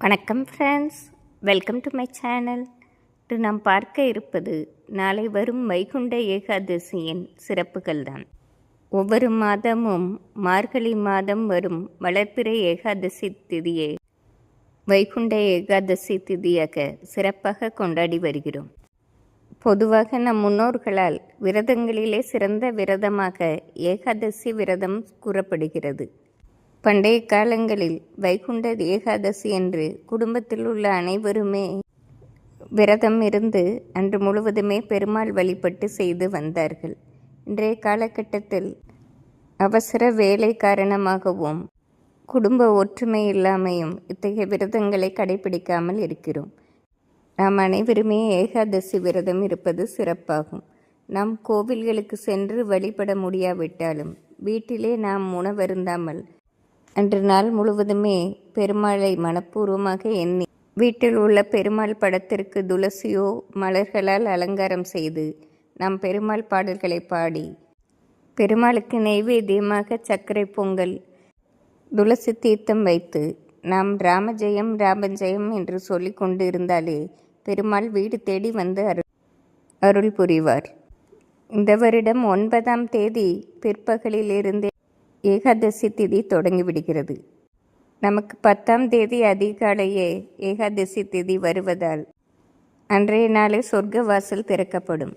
வணக்கம் friends welcome to my channel இன்று நாம் பார்க்க இருப்பது நாளை வரும் வைகுண்ட ஏகாதசியின் சிறப்புகள் தான் ஒவ்வொரு மாதமும் மார்கழி மாதம் வரும் வளர்ப்பிறை ஏகாதசி திதியை வைகுண்ட ஏகாதசி திதியாக சிறப்பாக கொண்டாடி வருகிறோம். பொதுவாக நம் முன்னோர்களால் விரதங்களிலே சிறந்த விரதமாக ஏகாதசி விரதம் கூறப்படுகிறது. பண்டைய காலங்களில் வைகுண்ட ஏகாதசி என்று குடும்பத்தில் உள்ள அனைவருமே விரதம் இருந்து அன்று முழுவதுமே பெருமாள் வழிபட்டு செய்து வந்தார்கள். இன்றைய காலகட்டத்தில் அவசர வேலை காரணமாகவும் குடும்ப ஒற்றுமை இல்லாமையும் இத்தகைய விரதங்களை கடைபிடிக்காமல் இருக்கிறோம். நாம் அனைவருமே ஏகாதசி விரதம் இருப்பது சிறப்பாகும். நாம் கோவில்களுக்கு சென்று வழிபட முடியாவிட்டாலும் வீட்டிலே நாம் உணவருந்தாமல் அன்று நாள் முழுவதுமே பெருமாளை மனப்பூர்வமாக எண்ணி வீட்டில் உள்ள பெருமாள் படத்திற்கு துளசியோ மலர்களால் அலங்காரம் செய்து நாம் பெருமாள் பாடல்களை பாடி பெருமாளுக்கு நெய்வேத்தியமாக சர்க்கரை பொங்கல் துளசி தீர்த்தம் வைத்து நாம் ராமஜெயம் ராமஜெயம் என்று சொல்லி கொண்டு இருந்தாலே பெருமாள் வீடு தேடி வந்து அருள் அருள் புரிவார். இந்த வருடம் ஒன்பதாம் தேதி பிற்பகலிலிருந்தே ஏகாதசி திதி தொடங்கிவிடுகிறது நமக்கு பத்தாம் தேதி அதிகாலையே ஏகாதசி திதி வருவதால் அன்றைய நாளே சொர்க்க வாசல் திறக்கப்படும்.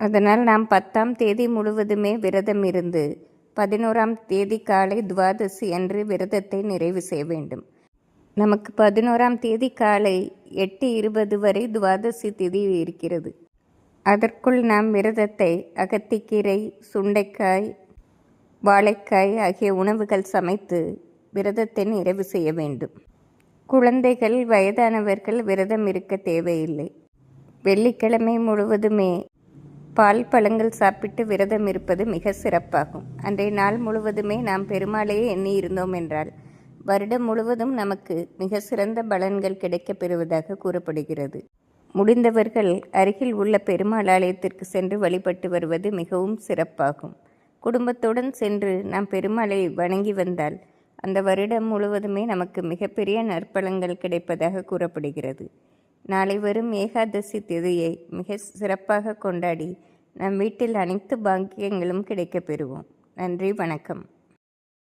அதனால் நாம் பத்தாம் தேதி முழுவதுமே விரதம் இருந்து பதினோராம் தேதி காலை துவாதசி அன்று விரதத்தை நிறைவு செய்ய வேண்டும். நமக்கு பதினோராம் தேதி காலை எட்டு இருபது வரை துவாதசி திதி இருக்கிறது. அதற்குள் நாம் விரதத்தை அகத்திக்கீரை சுண்டைக்காய் வாழைக்காய் ஆகிய உணவுகள் சமைத்து விரதத்தை நிறைவு செய்ய வேண்டும். குழந்தைகள் வயதானவர்கள் விரதம் இருக்க தேவையில்லை. வெள்ளிக்கிழமை முழுவதுமே பால் பழங்கள் சாப்பிட்டு விரதம் இருப்பது மிக சிறப்பாகும். அன்றைய நாள் முழுவதுமே நாம் பெருமாளையே எண்ணி இருந்தோம் என்றால் வருடம் முழுவதும் நமக்கு மிக சிறந்த பலன்கள் கிடைக்கப் பெறுவதாக கூறப்படுகிறது. முடிந்தவர்கள் அருகில் உள்ள பெருமாள் ஆலயத்திற்கு சென்று வழிபட்டு வருவது மிகவும் சிறப்பாகும். குடும்பத்துடன் சென்று நாம் பெருமாளை வணங்கி வந்தால் அந்த வருடம் முழுவதுமே நமக்கு மிகப்பெரிய நற்பலங்கள் கிடைப்பதாக கூறப்படுகிறது. நாளை வரும் ஏகாதசி திதியை மிக சிறப்பாக கொண்டாடி நம் வீட்டில் அனைத்து பாக்கியங்களும் கிடைக்கப் பெறுவோம். நன்றி வணக்கம்.